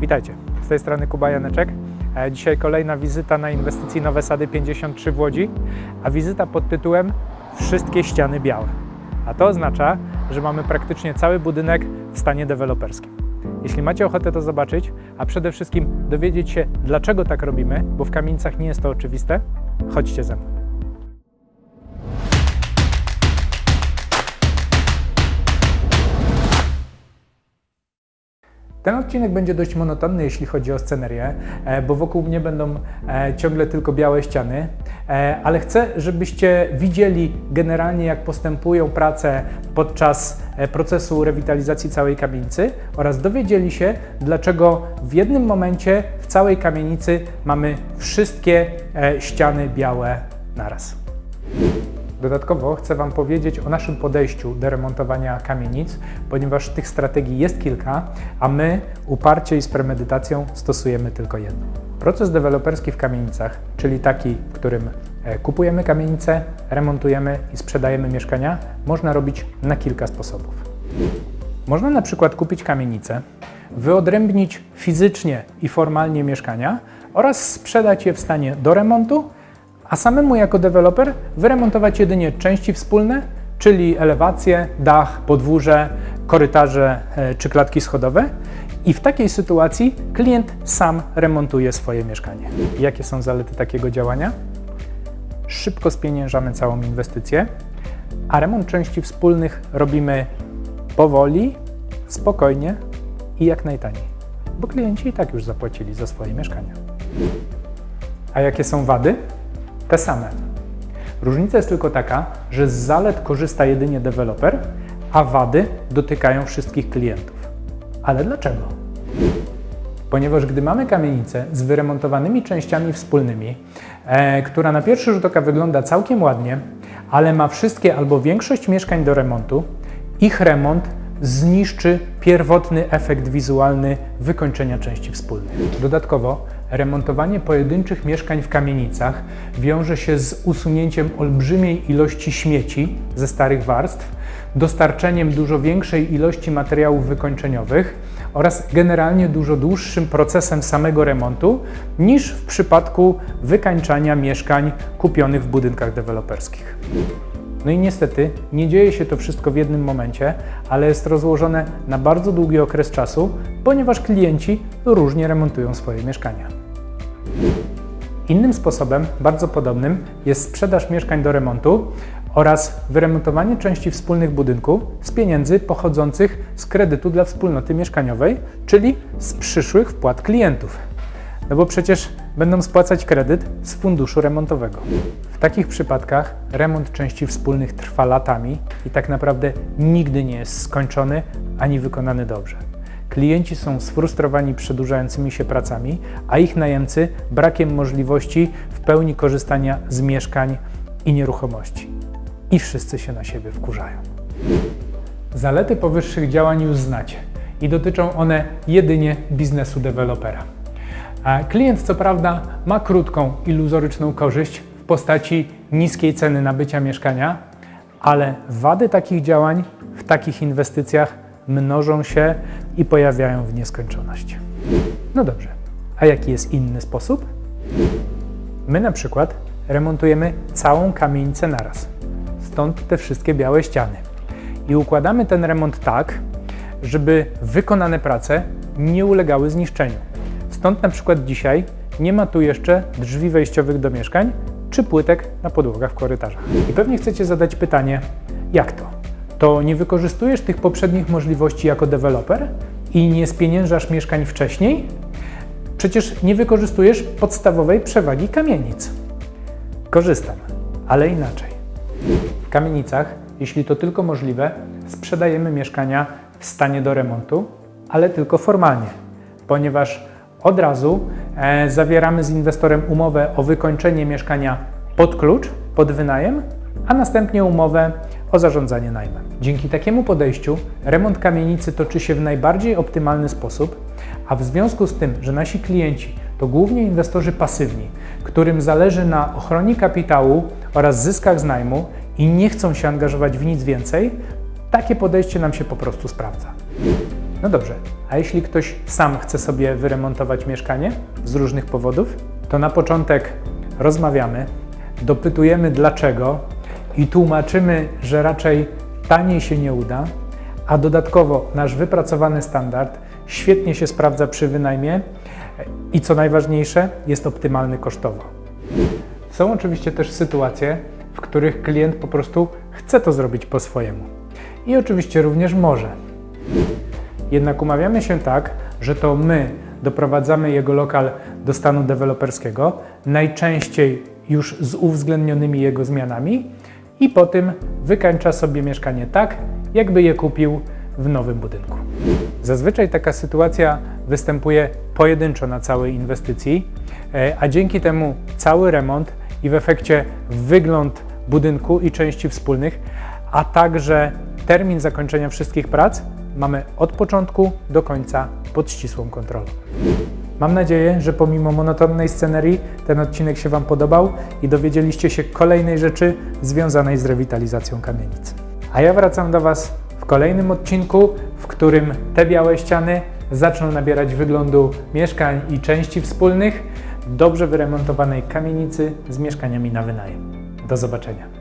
Witajcie, z tej strony Kuba Janeczek. E, Dzisiaj kolejna wizyta na inwestycji Nowe Sady 53 w Łodzi, a wizyta pod tytułem Wszystkie ściany białe. A to oznacza, że mamy praktycznie cały budynek w stanie deweloperskim. Jeśli macie ochotę to zobaczyć, a przede wszystkim dowiedzieć się, dlaczego tak robimy, bo w kamienicach nie jest to oczywiste, chodźcie ze mną. Ten odcinek będzie dość monotonny, jeśli chodzi o scenerię, e, bo wokół mnie będą e, ciągle tylko białe ściany, e, ale chcę, żebyście widzieli generalnie, jak postępują prace podczas procesu rewitalizacji całej kamienicy oraz dowiedzieli się, dlaczego w jednym momencie w całej kamienicy mamy wszystkie ściany białe naraz. Dodatkowo chcę Wam powiedzieć o naszym podejściu do remontowania kamienic, ponieważ tych strategii jest kilka, a my uparcie i z premedytacją stosujemy tylko jedną. Proces deweloperski w kamienicach, czyli taki, w którym e, kupujemy kamienicę, remontujemy i sprzedajemy mieszkania, można robić na kilka sposobów. Można na przykład kupić kamienicę, wyodrębnić fizycznie i formalnie mieszkania oraz sprzedać je w stanie do remontu, a samemu jako deweloper wyremontować jedynie części wspólne, czyli elewacje, dach, podwórze, korytarze e, czy klatki schodowe. I w takiej sytuacji klient sam remontuje swoje mieszkanie. Jakie są zalety takiego działania? Szybko spieniężamy całą inwestycję, a remont części wspólnych robimy powoli, spokojnie i jak najtaniej, bo klienci i tak już zapłacili za swoje mieszkania. A jakie są wady? Te same. Różnica jest tylko taka, że z zalet korzysta jedynie deweloper, a wady dotykają wszystkich klientów. Ale dlaczego? Ponieważ gdy mamy kamienicę z wyremontowanymi częściami wspólnymi, e, która na pierwszy rzut oka wygląda całkiem ładnie, ale ma wszystkie albo większość mieszkań do remontu, ich remont zniszczy pierwotny efekt wizualny wykończenia części wspólnych. Dodatkowo remontowanie pojedynczych mieszkań w kamienicach wiąże się z usunięciem olbrzymiej ilości śmieci ze starych warstw, dostarczeniem dużo większej ilości materiałów wykończeniowych oraz generalnie dużo dłuższym procesem samego remontu niż w przypadku wykańczania mieszkań kupionych w budynkach deweloperskich. No i niestety nie dzieje się to wszystko w jednym momencie, ale jest rozłożone na bardzo długi okres czasu, ponieważ klienci różnie remontują swoje mieszkania. Innym sposobem, bardzo podobnym, jest sprzedaż mieszkań do remontu oraz wyremontowanie części wspólnych budynku z pieniędzy pochodzących z kredytu dla wspólnoty mieszkaniowej, czyli z przyszłych wpłat klientów. No bo przecież będą spłacać kredyt z funduszu remontowego. W takich przypadkach remont części wspólnych trwa latami i tak naprawdę nigdy nie jest skończony ani wykonany dobrze. Klienci są sfrustrowani przedłużającymi się pracami, a ich najemcy brakiem możliwości w pełni korzystania z mieszkań i nieruchomości. I wszyscy się na siebie wkurzają. Zalety powyższych działań już znacie i dotyczą one jedynie biznesu dewelopera. A klient, co prawda, ma krótką, iluzoryczną korzyść w postaci niskiej ceny nabycia mieszkania, ale wady takich działań w takich inwestycjach mnożą się i pojawiają w nieskończoność. No dobrze, a jaki jest inny sposób? My na przykład remontujemy całą kamienicę naraz. Stąd te wszystkie białe ściany. I układamy ten remont tak, żeby wykonane prace nie ulegały zniszczeniu. Stąd na przykład dzisiaj nie ma tu jeszcze drzwi wejściowych do mieszkań czy płytek na podłogach w korytarzach. I pewnie chcecie zadać pytanie, jak to? To nie wykorzystujesz tych poprzednich możliwości jako deweloper i nie spieniężasz mieszkań wcześniej? Przecież nie wykorzystujesz podstawowej przewagi kamienic. Korzystam, ale inaczej. W kamienicach, jeśli to tylko możliwe, sprzedajemy mieszkania w stanie do remontu, ale tylko formalnie, ponieważ od razu e, zawieramy z inwestorem umowę o wykończenie mieszkania pod klucz, pod wynajem, a następnie umowę o zarządzanie najmem. Dzięki takiemu podejściu remont kamienicy toczy się w najbardziej optymalny sposób, a w związku z tym, że nasi klienci to głównie inwestorzy pasywni, którym zależy na ochronie kapitału oraz zyskach z najmu i nie chcą się angażować w nic więcej, takie podejście nam się po prostu sprawdza. No dobrze, A jeśli ktoś sam chce sobie wyremontować mieszkanie z różnych powodów, to na początek rozmawiamy, dopytujemy dlaczego i tłumaczymy, że raczej taniej się nie uda, a dodatkowo nasz wypracowany standard świetnie się sprawdza przy wynajmie i co najważniejsze, jest optymalny kosztowo. Są oczywiście też sytuacje, w których klient po prostu chce to zrobić po swojemu. I oczywiście również może. Jednak umawiamy się tak, że to my doprowadzamy jego lokal do stanu deweloperskiego, najczęściej już z uwzględnionymi jego zmianami, i po tym wykańcza sobie mieszkanie tak, jakby je kupił w nowym budynku. Zazwyczaj taka sytuacja występuje pojedynczo na całej inwestycji, e, a dzięki temu cały remont i w efekcie wygląd budynku i części wspólnych, a także termin zakończenia wszystkich prac mamy od początku do końca pod ścisłą kontrolą. Mam nadzieję, że pomimo monotonnej scenerii ten odcinek się Wam podobał i dowiedzieliście się kolejnej rzeczy związanej z rewitalizacją kamienic. A ja wracam do Was w kolejnym odcinku, w którym te białe ściany zaczną nabierać wyglądu mieszkań i części wspólnych dobrze wyremontowanej kamienicy z mieszkaniami na wynajem. Do zobaczenia.